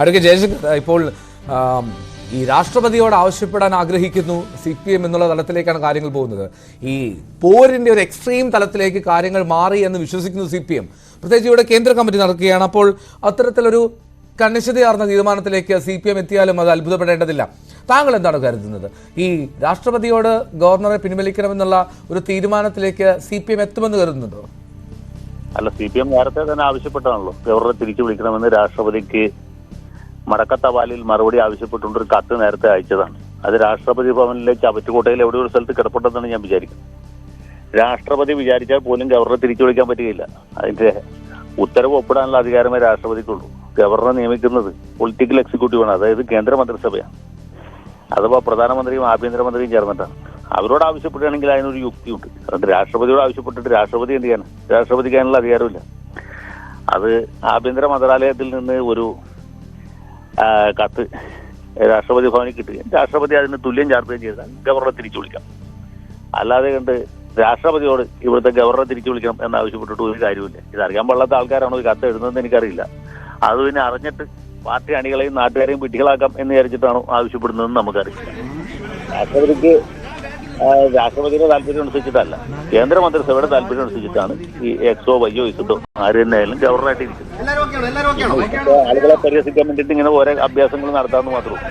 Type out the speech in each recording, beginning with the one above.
അടുക്കെ ജയശങ്കർ ഇപ്പോൾ ഈ രാഷ്ട്രപതിയോട് ആവശ്യപ്പെടാൻ ആഗ്രഹിക്കുന്നു സി പി എം എന്നുള്ള തലത്തിലേക്കാണ് കാര്യങ്ങൾ പോകുന്നത്. ഈ പോരിന്റെ ഒരു എക്സ്ട്രീം തലത്തിലേക്ക് കാര്യങ്ങൾ മാറി എന്ന് വിശ്വസിക്കുന്നു സി പി എം. പ്രത്യേകിച്ച് ഇവിടെ കേന്ദ്ര കമ്മിറ്റി നടക്കുകയാണ്. അപ്പോൾ അത്തരത്തിലൊരു കണിശതയാർന്ന തീരുമാനത്തിലേക്ക് സി പി എം എത്തിയാലും അത് അത്ഭുതപ്പെടേണ്ടതില്ല. താങ്കൾ എന്താണ് കരുതുന്നത്? ഈ രാഷ്ട്രപതിയോട് ഗവർണറെ പിൻവലിക്കണമെന്നുള്ള ഒരു തീരുമാനത്തിലേക്ക് സി പി എം എത്തുമെന്ന് കരുതുന്നുണ്ടോ? അല്ല സി പി എം നേരത്തെ തന്നെ ആവശ്യപ്പെട്ടാണല്ലോ. ഗവർണറെ തിരിച്ചു വിളിക്കണമെന്ന് രാഷ്ട്രപതിക്ക് മടക്കത്തപാലിൽ മറുപടി ആവശ്യപ്പെട്ടുകൊണ്ട് ഒരു കത്ത് നേരത്തെ അയച്ചതാണ്. അത് രാഷ്ട്രപതി ഭവനിലെ ചവറ്റുകോട്ടയിൽ എവിടെ ഒരു സ്ഥലത്ത് കിടപ്പുണ്ടെന്നാണ് ഞാൻ വിചാരിക്കുന്നത്. രാഷ്ട്രപതി വിചാരിച്ചാൽ പോലും ഗവർണറെ തിരിച്ചു വിളിക്കാൻ പറ്റുകയില്ല. അതിന്റെ ഉത്തരവ് ഒപ്പിടാനുള്ള അധികാരമേ രാഷ്ട്രപതിക്കുള്ളൂ. ഗവർണറെ നിയമിക്കുന്നത് പൊളിറ്റിക്കൽ എക്സിക്യൂട്ടീവാണ്. അതായത് കേന്ദ്ര മന്ത്രിസഭയാണ് അഥവാ പ്രധാനമന്ത്രിയും ആഭ്യന്തരമന്ത്രിയും ചേർന്നിട്ടാണ്. അവരോട് ആവശ്യപ്പെടുകയാണെങ്കിൽ അതിനൊരു യുക്തിയുണ്ട്. അതുകൊണ്ട് രാഷ്ട്രപതിയോട് ആവശ്യപ്പെട്ടിട്ട് രാഷ്ട്രപതി എന്ത് ചെയ്യാൻ രാഷ്ട്രപതിക്ക് അതിനുള്ള അധികാരമില്ല. അത് ആഭ്യന്തര മന്ത്രാലയത്തിൽ നിന്ന് ഒരു കത്ത് രാഷ്ട്രപതി ഭവനിൽ കിട്ടുകയും രാഷ്ട്രപതി അതിന് തുല്യം ചാർത്തുകയും ചെയ്താൽ ഗവർണറെ തിരിച്ചു വിളിക്കാം. അല്ലാതെ കണ്ട് രാഷ്ട്രപതിയോട് ഇവിടുത്തെ ഗവർണറെ തിരിച്ചു വിളിക്കണം എന്ന് ആവശ്യപ്പെട്ടിട്ട് ഒരു കാര്യമില്ല ഇത് അറിയാൻ ആൾക്കാരാണോ ഈ കത്ത് എഴുതുന്നതെന്ന് എനിക്കറിയില്ല. അത് പിന്നെ അറിഞ്ഞിട്ട് പാർട്ടി അണികളെയും നാട്ടുകാരെയും വിട്ടികളാക്കാം എന്ന് വിചാരിച്ചിട്ടാണോ ആവശ്യപ്പെടുന്നതെന്ന് നമുക്കറിയില്ല. രാഷ്ട്രപതിക്ക് രാഷ്ട്രപതിയുടെ താല്പര്യം അനുസരിച്ചിട്ടല്ല. കേന്ദ്രമന്ത്രിസഭയുടെ താല്പര്യം അനുസരിച്ചിട്ടാണ് ഈ എക്സോ വയ്യോ ഇസത്തോ ആര് തന്നെ ആയാലും ഗവർണറായിട്ട് ഇരിക്കുന്നത് ആളുകളെ പരിഹസിക്കാൻ വേണ്ടിയിട്ട് ഇങ്ങനെ ഓരോ അഭ്യാസങ്ങൾ നടത്താമെന്ന് മാത്രമേ ഉള്ളൂ.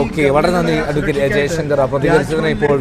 ഓക്കെ വളരെ നന്ദി അഡ്വക്കേറ്റ് ജയശങ്കർ. പ്രതികരിച്ചതിനെ ഇപ്പോൾ